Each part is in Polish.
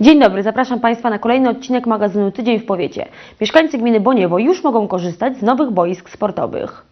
Dzień dobry, zapraszam Państwa na kolejny odcinek magazynu Tydzień w Powiecie. Mieszkańcy gminy Boniewo już mogą korzystać z nowych boisk sportowych.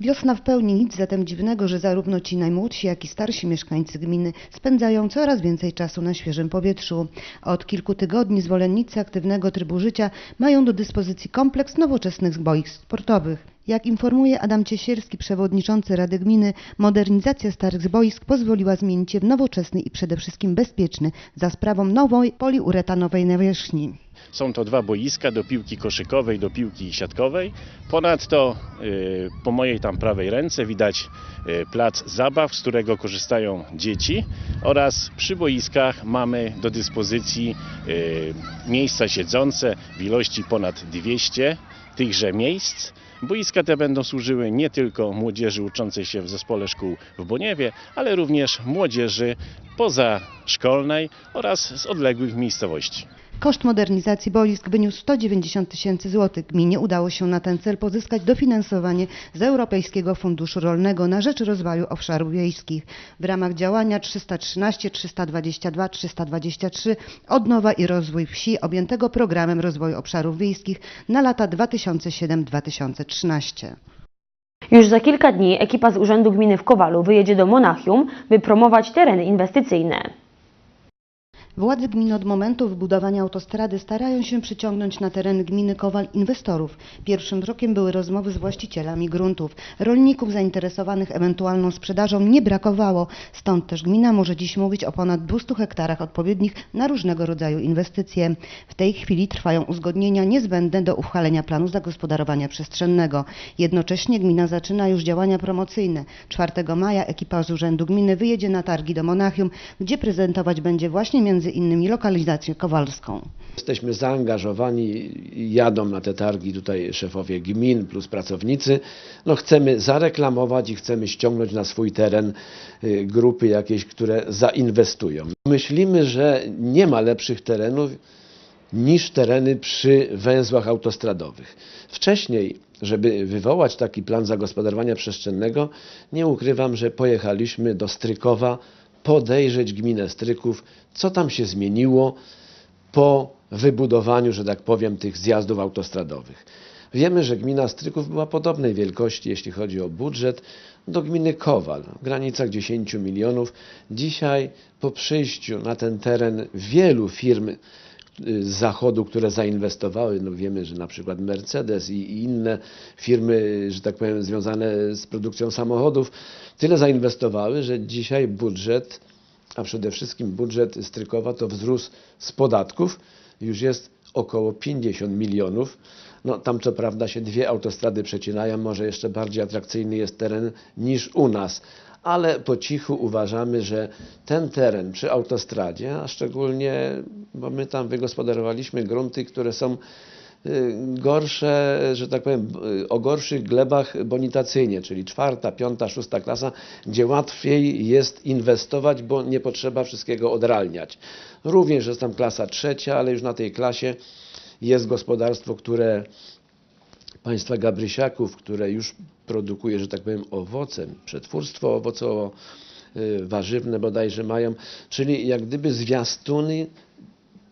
Wiosna w pełni, nic zatem dziwnego, że zarówno ci najmłodsi, jak i starsi mieszkańcy gminy spędzają coraz więcej czasu na świeżym powietrzu. Od kilku tygodni zwolennicy aktywnego trybu życia mają do dyspozycji kompleks nowoczesnych boisk sportowych. Jak informuje Adam Ciesierski, przewodniczący Rady Gminy, modernizacja starych boisk pozwoliła zmienić je w nowoczesny i przede wszystkim bezpieczny za sprawą nowej poliuretanowej nawierzchni. Są to dwa boiska do piłki koszykowej, do piłki siatkowej. Ponadto y, po mojej tam prawej ręce widać y, plac zabaw, z którego korzystają dzieci oraz przy boiskach mamy do dyspozycji y, miejsca siedzące w ilości ponad 200 tychże miejsc. Boiska te będą służyły nie tylko młodzieży uczącej się w zespole szkół w Boniewie, ale również młodzieży pozaszkolnej oraz z odległych miejscowości. Koszt modernizacji boisk wyniósł 190 tysięcy złotych. Gminie udało się na ten cel pozyskać dofinansowanie z Europejskiego Funduszu Rolnego na rzecz rozwoju obszarów wiejskich. W ramach działania 313, 322, 323 Odnowa i rozwój wsi objętego programem rozwoju obszarów wiejskich na lata 2007-2013. Już za kilka dni ekipa z Urzędu Gminy w Kowalu wyjedzie do Monachium, by promować tereny inwestycyjne. Władze gminy od momentu wybudowania autostrady starają się przyciągnąć na tereny gminy Kowal inwestorów. Pierwszym krokiem były rozmowy z właścicielami gruntów. Rolników zainteresowanych ewentualną sprzedażą nie brakowało, stąd też gmina może dziś mówić o ponad 200 hektarach odpowiednich na różnego rodzaju inwestycje. W tej chwili trwają uzgodnienia niezbędne do uchwalenia planu zagospodarowania przestrzennego. Jednocześnie gmina zaczyna już działania promocyjne. 4 maja ekipa z Urzędu Gminy wyjedzie na targi do Monachium, gdzie prezentować będzie właśnie między innymi lokalizację kowalską. Jesteśmy zaangażowani, jadą na te targi tutaj szefowie gmin plus pracownicy. No chcemy zareklamować i chcemy ściągnąć na swój teren y, grupy jakieś, które zainwestują. Myślimy, że nie ma lepszych terenów niż tereny przy węzłach autostradowych. Wcześniej, żeby wywołać taki plan zagospodarowania przestrzennego, nie ukrywam, że pojechaliśmy do Strykowa podejrzeć gminę Stryków, co tam się zmieniło po wybudowaniu, że tak powiem, tych zjazdów autostradowych. Wiemy, że gmina Stryków była podobnej wielkości, jeśli chodzi o budżet, do gminy Kowal, w granicach 10 milionów. Dzisiaj po przyjściu na ten teren wielu firm z zachodu, które zainwestowały, no wiemy, że na przykład Mercedes i, inne firmy, że tak powiem, związane z produkcją samochodów, tyle zainwestowały, że dzisiaj budżet a przede wszystkim budżet Strykowa to wzrósł z podatków, już jest około 50 milionów. No, tam co prawda się dwie autostrady przecinają, może jeszcze bardziej atrakcyjny jest teren niż u nas, ale po cichu uważamy, że ten teren przy autostradzie, a szczególnie, bo my tam wygospodarowaliśmy grunty, które są y, gorsze, że tak powiem, y, o gorszych glebach bonitacyjnie, czyli czwarta, piąta, szósta klasa, gdzie łatwiej jest inwestować, bo nie potrzeba wszystkiego odralniać. Również jest tam klasa trzecia, ale już na tej klasie jest gospodarstwo, które państwa Gabrysiaków, które już produkuje, że tak powiem, owoce, przetwórstwo owocowo, y, warzywne bodajże mają, czyli jak gdyby zwiastuny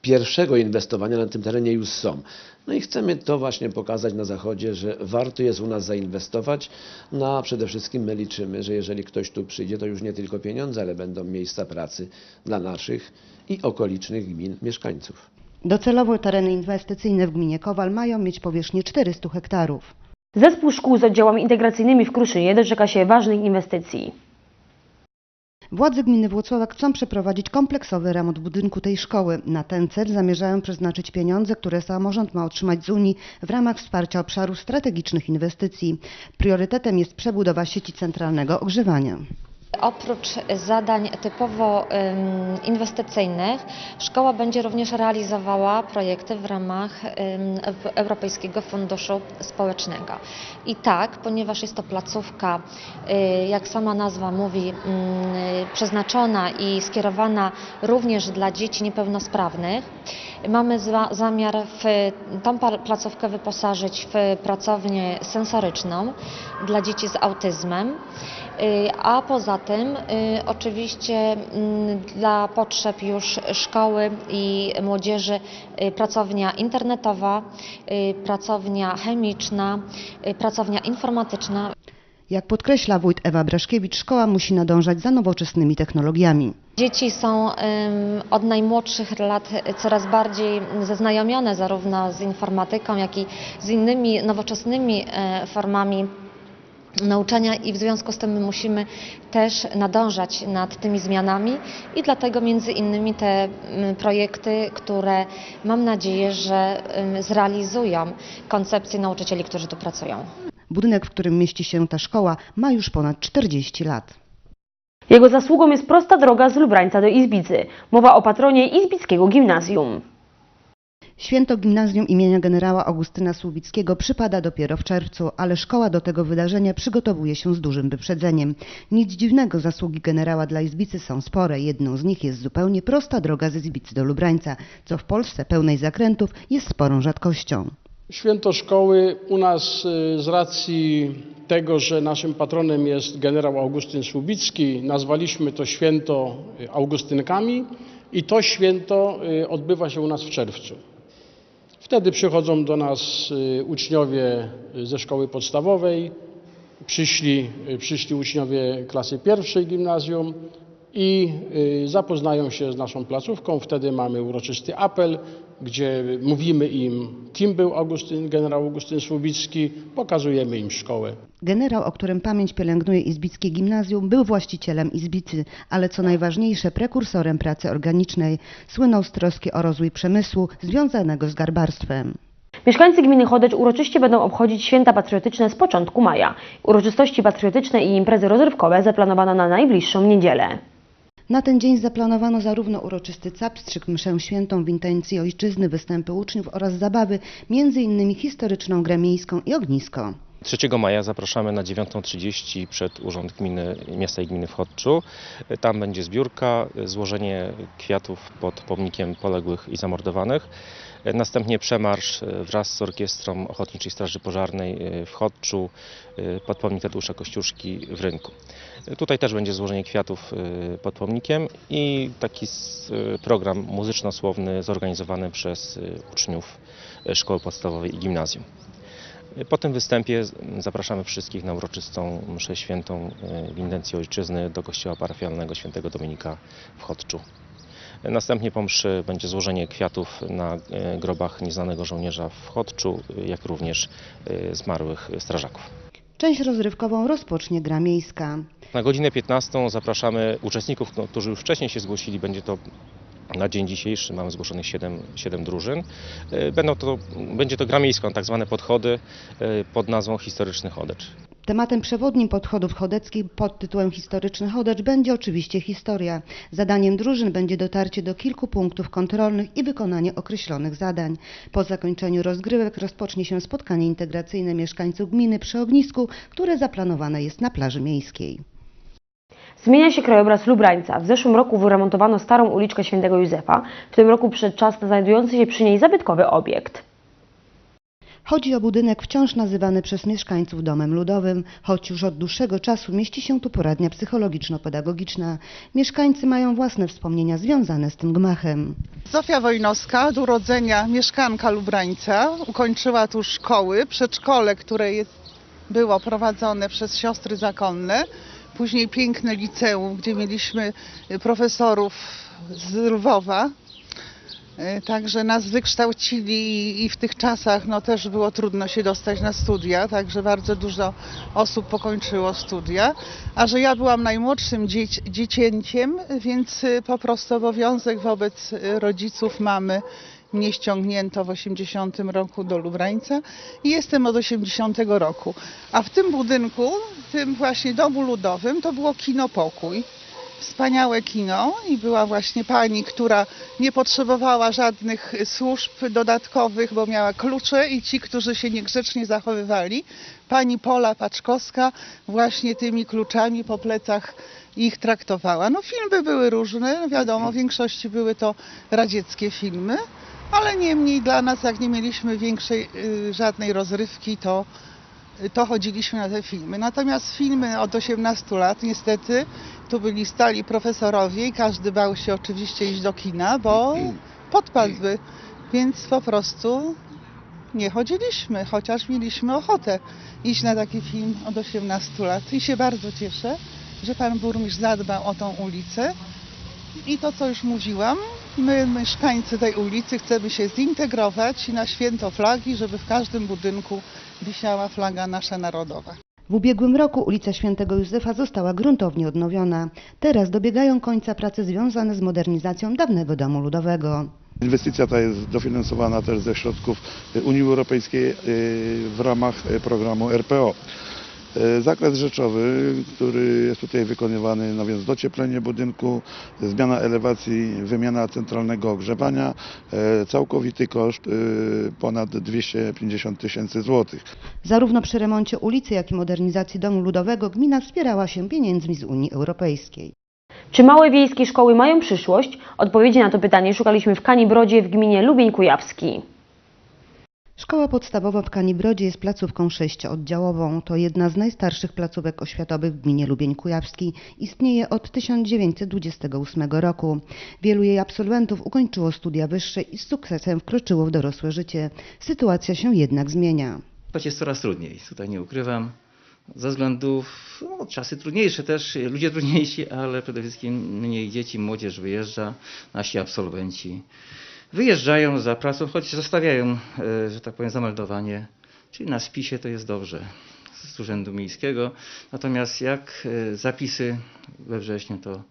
pierwszego inwestowania na tym terenie już są. No i chcemy to właśnie pokazać na Zachodzie, że warto jest u nas zainwestować, no a przede wszystkim my liczymy, że jeżeli ktoś tu przyjdzie, to już nie tylko pieniądze, ale będą miejsca pracy dla naszych i okolicznych gmin mieszkańców. Docelowo tereny inwestycyjne w gminie Kowal mają mieć powierzchnię 400 hektarów. Zespół szkół z oddziałami integracyjnymi w Kruszynie doczeka się ważnych inwestycji. Władze gminy Włocławek chcą przeprowadzić kompleksowy remont budynku tej szkoły. Na ten cel zamierzają przeznaczyć pieniądze, które samorząd ma otrzymać z Unii w ramach wsparcia obszaru strategicznych inwestycji. Priorytetem jest przebudowa sieci centralnego ogrzewania. Oprócz zadań typowo inwestycyjnych, szkoła będzie również realizowała projekty w ramach Europejskiego Funduszu Społecznego. I tak, ponieważ jest to placówka, y, jak sama nazwa mówi, przeznaczona i skierowana również dla dzieci niepełnosprawnych, mamy za, zamiar w tą placówkę wyposażyć w pracownię sensoryczną dla dzieci z autyzmem. Y, A poza tym y, oczywiście mm, dla potrzeb już szkoły i młodzieży y, pracownia internetowa, pracownia chemiczna, pracownia informatyczna. Jak podkreśla wójt Ewa Braszkiewicz, szkoła musi nadążać za nowoczesnymi technologiami. Dzieci są od najmłodszych lat coraz bardziej zaznajomione zarówno z informatyką, jak i z innymi nowoczesnymi formami nauczania i w związku z tym my musimy też nadążać nad tymi zmianami i dlatego między innymi te mm, projekty, które mam nadzieję, że ym, zrealizują koncepcję nauczycieli, którzy tu pracują. Budynek, w którym mieści się ta szkoła, ma już ponad 40 lat. Jego zasługą jest prosta droga z Lubrańca do Izbicy. Mowa o patronie Izbickiego Gimnazjum. Święto gimnazjum imienia generała Augustyna Słubickiego przypada dopiero w czerwcu, ale szkoła do tego wydarzenia przygotowuje się z dużym wyprzedzeniem. Nic dziwnego, zasługi generała dla Izbicy są spore. Jedną z nich jest zupełnie prosta droga ze Izbicy do Lubrańca, co w Polsce pełnej zakrętów jest sporą rzadkością. Święto szkoły u nas y, z racji tego, że naszym patronem jest generał Augustyn Słubicki, nazwaliśmy to święto y, Augustynkami i to święto y, odbywa się u nas w czerwcu. Wtedy przychodzą do nas y, uczniowie y, ze szkoły podstawowej, przyszli, y, przyszli uczniowie klasy pierwszej gimnazjum i zapoznają się z naszą placówką. Wtedy mamy uroczysty apel, gdzie mówimy im, kim był Augustyn, generał Augustyn Słubicki, pokazujemy im szkołę. Generał, o którym pamięć pielęgnuje Izbickie Gimnazjum, był właścicielem Izbicy, ale co najważniejsze prekursorem pracy organicznej. Słynął z troski o rozwój przemysłu związanego z garbarstwem. Mieszkańcy gminy Chodecz uroczyście będą obchodzić święta patriotyczne z początku maja. Uroczystości patriotyczne i imprezy rozrywkowe zaplanowano na najbliższą niedzielę. Na ten dzień zaplanowano zarówno uroczysty capstrzyk, mszę świętą w intencji ojczyzny, występy uczniów oraz zabawy, innymi historyczną grę miejską i ognisko. 3 maja zapraszamy na 9.30 przed Urząd Gminy, Miasta i Gminy w Chodczu. Tam będzie zbiórka, złożenie kwiatów pod pomnikiem poległych i zamordowanych. Następnie przemarsz wraz z orkiestrą Ochotniczej Straży Pożarnej w Chodczu pod pomnik Tadeusza Kościuszki w Rynku. Tutaj też będzie złożenie kwiatów pod pomnikiem i taki program muzyczno-słowny zorganizowany przez uczniów szkoły podstawowej i gimnazjum. Po tym występie zapraszamy wszystkich na uroczystą mszę świętą e, w intencji ojczyzny do kościoła parafialnego świętego Dominika w Chodczu. Następnie po mszy będzie złożenie kwiatów na e, grobach nieznanego żołnierza w Chodczu, jak również e, zmarłych strażaków. Część rozrywkową rozpocznie gra miejska. Na godzinę 15 zapraszamy uczestników, no, którzy już wcześniej się zgłosili. Będzie to na dzień dzisiejszy mamy zgłoszonych 7, 7 drużyn. E, Będą to, będzie to gra miejska, tak zwane podchody e, pod nazwą Historyczny Chodecz. Tematem przewodnim podchodów chodeckich pod tytułem Historyczny Chodecz będzie oczywiście historia. Zadaniem drużyn będzie dotarcie do kilku punktów kontrolnych i wykonanie określonych zadań. Po zakończeniu rozgrywek rozpocznie się spotkanie integracyjne mieszkańców gminy przy ognisku, które zaplanowane jest na plaży miejskiej. Zmienia się krajobraz Lubrańca. W zeszłym roku wyremontowano starą uliczkę Świętego Józefa. W tym roku przedczasny znajdujący się przy niej zabytkowy obiekt. Chodzi o budynek wciąż nazywany przez mieszkańców domem ludowym, choć już od dłuższego czasu mieści się tu poradnia psychologiczno-pedagogiczna. Mieszkańcy mają własne wspomnienia związane z tym gmachem. Zofia Wojnowska, od urodzenia mieszkanka Lubrańca, ukończyła tu szkoły, przedszkole, które jest, było prowadzone przez siostry zakonne, później piękne liceum, gdzie mieliśmy profesorów z Lwowa. Y, Także nas wykształcili i- w tych czasach no, też było trudno się dostać na studia, także bardzo dużo osób pokończyło studia. A że ja byłam najmłodszym dzieci, dziecięciem, więc y, po prostu obowiązek wobec y, rodziców mamy mnie ściągnięto w 80 roku do Lubrańca i jestem od 80 roku. A w tym budynku, w tym właśnie domu ludowym, to było kino Pokój. Wspaniałe kino i była właśnie pani, która nie potrzebowała żadnych służb dodatkowych, bo miała klucze i ci, którzy się niegrzecznie zachowywali, pani Pola Paczkowska właśnie tymi kluczami po plecach ich traktowała. No filmy były różne, no wiadomo, w większości były to radzieckie filmy, ale niemniej dla nas, jak nie mieliśmy większej y, żadnej rozrywki, to to chodziliśmy na te filmy. Natomiast filmy od 18 lat, niestety, tu byli stali profesorowie i każdy bał się oczywiście iść do kina, bo podpadłby. Więc po prostu nie chodziliśmy, chociaż mieliśmy ochotę iść na taki film od 18 lat. I się bardzo cieszę, że pan burmistrz zadbał o tą ulicę. I to, co już mówiłam, my, mieszkańcy tej ulicy, chcemy się zintegrować i na święto flagi, żeby w każdym budynku wisiała flaga nasza narodowa. W ubiegłym roku ulica Świętego Józefa została gruntownie odnowiona. Teraz dobiegają końca prace związane z modernizacją dawnego domu ludowego. Inwestycja ta jest dofinansowana też ze środków Unii Europejskiej y, w ramach y, programu RPO. Y, Zakres rzeczowy, który jest tutaj wykonywany, no więc docieplenie budynku, zmiana elewacji, wymiana centralnego ogrzewania, y, całkowity koszt y, ponad 250 tysięcy złotych. Zarówno przy remoncie ulicy, jak i modernizacji domu ludowego gmina wspierała się pieniędzmi z Unii Europejskiej. Czy małe wiejskie szkoły mają przyszłość? Odpowiedzi na to pytanie szukaliśmy w Kanibrodzie w gminie Lubień Kujawski. Szkoła podstawowa w Kanibrodzie jest placówką sześciooddziałową. To jedna z najstarszych placówek oświatowych w gminie Lubień Kujawski. Istnieje od 1928 roku. Wielu jej absolwentów ukończyło studia wyższe i z sukcesem wkroczyło w dorosłe życie. Sytuacja się jednak zmienia. Choć jest coraz trudniej, tutaj nie ukrywam. Ze względów, no, czasy trudniejsze też, ludzie trudniejsi, ale przede wszystkim mniej dzieci, młodzież wyjeżdża, nasi absolwenci wyjeżdżają za pracą, choć zostawiają, e, że tak powiem, zameldowanie, czyli na spisie to jest dobrze z Urzędu Miejskiego. Natomiast jak e, zapisy we wrześniu, to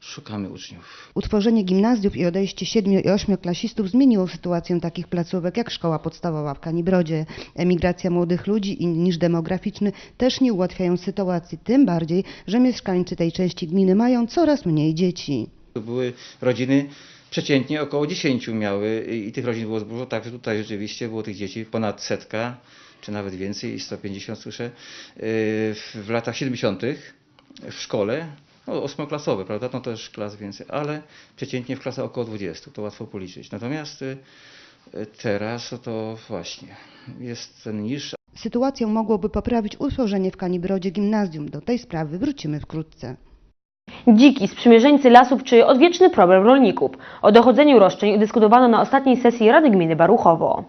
szukamy uczniów. Utworzenie gimnazjów i odejście siedmiu i ośmioklasistów zmieniło sytuację takich placówek jak szkoła podstawowa w Kanibrodzie. Emigracja młodych ludzi i niż demograficzny też nie ułatwiają sytuacji, tym bardziej, że mieszkańcy tej części gminy mają coraz mniej dzieci. To były rodziny przeciętnie około 10 miały i tych rodzin było dużo, także tutaj rzeczywiście było tych dzieci ponad setka, czy nawet więcej, 150 słyszę, yy, w latach 70. w szkole, no prawda, no też klas więcej, ale przeciętnie w klasach około 20, to łatwo policzyć. Natomiast yy, teraz to właśnie jest ten niż, Sytuację mogłoby poprawić utworzenie w Kanibrodzie gimnazjum. Do tej sprawy wrócimy wkrótce. Dziki, sprzymierzeńcy lasów czy odwieczny problem rolników. O dochodzeniu roszczeń dyskutowano na ostatniej sesji Rady Gminy Baruchowo.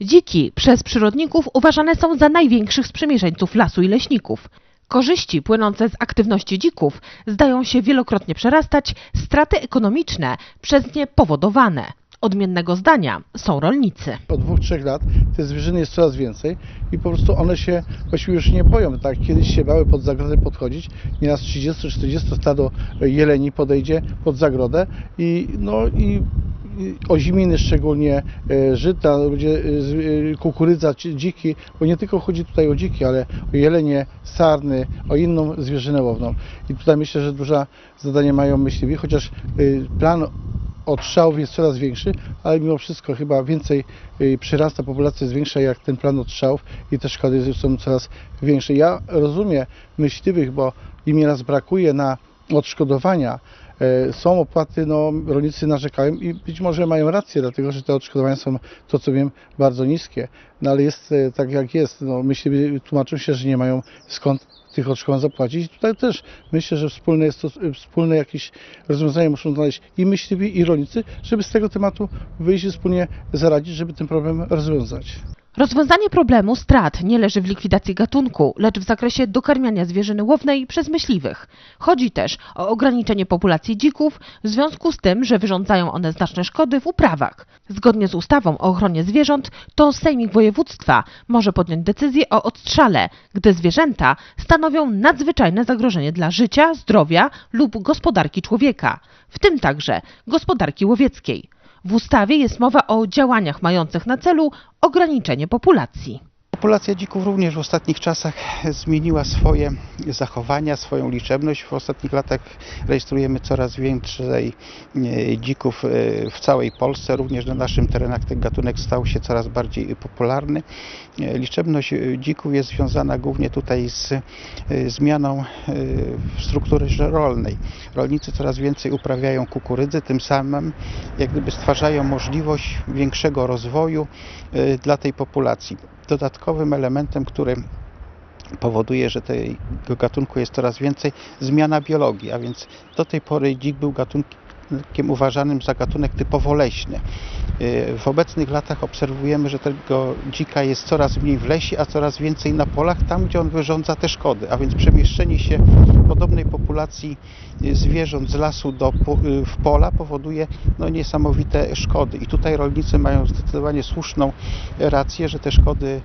Dziki przez przyrodników uważane są za największych sprzymierzeńców lasu i leśników. Korzyści płynące z aktywności dzików zdają się wielokrotnie przerastać straty ekonomiczne przez nie powodowane. Odmiennego zdania są rolnicy. Od dwóch, trzech lat te zwierzyny jest coraz więcej i po prostu one się właściwie już nie boją. Tak kiedyś się bały pod zagrodę podchodzić, nieraz 30-40 stado jeleni podejdzie pod zagrodę i no i oziminy szczególnie, e, żyta, ludzie, e, e, kukurydza, dziki, bo nie tylko chodzi tutaj o dziki, ale o jelenie, sarny, o inną zwierzynę łowną. I tutaj myślę, że duże zadanie mają myśliwi, chociaż e, odstrzałów jest coraz większy, ale mimo wszystko chyba więcej y, przyrasta, populacja jest większa jak ten plan odstrzałów i te szkody są coraz większe. Ja rozumiem myśliwych, bo im nieraz brakuje na odszkodowania. E, Są opłaty, no rolnicy narzekają i być może mają rację, dlatego że te odszkodowania są, to co wiem, bardzo niskie. No ale jest e, tak jak jest. No, myśliwi tłumaczą się, że nie mają skąd tych odszkodowań zapłacić. Tutaj też myślę, że wspólne jest to, wspólne jakieś rozwiązania muszą znaleźć i myśliwi, i rolnicy, żeby z tego tematu wyjść i wspólnie zaradzić, żeby ten problem rozwiązać. Rozwiązanie problemu strat nie leży w likwidacji gatunku, lecz w zakresie dokarmiania zwierzyny łownej przez myśliwych. Chodzi też o ograniczenie populacji dzików w związku z tym, że wyrządzają one znaczne szkody w uprawach. Zgodnie z ustawą o ochronie zwierząt, to Sejmik Województwa może podjąć decyzję o odstrzale, gdy zwierzęta stanowią nadzwyczajne zagrożenie dla życia, zdrowia lub gospodarki człowieka, w tym także gospodarki łowieckiej. W ustawie jest mowa o działaniach mających na celu ograniczenie populacji. Populacja dzików również w ostatnich czasach zmieniła swoje zachowania, swoją liczebność. W ostatnich latach rejestrujemy coraz więcej e, dzików e, w całej Polsce. Również na naszym terenach ten gatunek stał się coraz bardziej popularny. E, Liczebność dzików jest związana głównie tutaj z zmianą struktury rolnej. Rolnicy coraz więcej uprawiają kukurydzę, tym samym jak gdyby stwarzają możliwość większego rozwoju dla tej populacji. Dodatkowym elementem, który powoduje, że tego gatunku jest coraz więcej, zmiana biologii, a więc do tej pory dzik był gatunkiem uważanym za gatunek typowo leśny. Y, W obecnych latach obserwujemy, że tego dzika jest coraz mniej w lesie, a coraz więcej na polach, tam gdzie on wyrządza te szkody, a więc przemieszczenie się podobnej populacji y, zwierząt z lasu do, y, w pola powoduje no, niesamowite szkody. I tutaj rolnicy mają zdecydowanie słuszną rację, że te szkody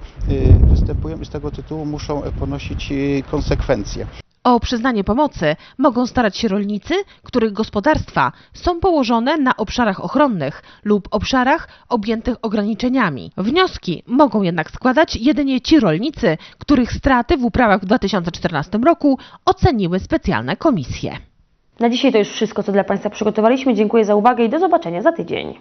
występują i z tego tytułu muszą ponosić konsekwencje. O przyznanie pomocy mogą starać się rolnicy, których gospodarstwa są położone na obszarach ochronnych lub obszarach objętych ograniczeniami. Wnioski mogą jednak składać jedynie ci rolnicy, których straty w uprawach w 2014 roku oceniły specjalne komisje. Na dzisiaj to już wszystko, co dla Państwa przygotowaliśmy. Dziękuję za uwagę i do zobaczenia za tydzień.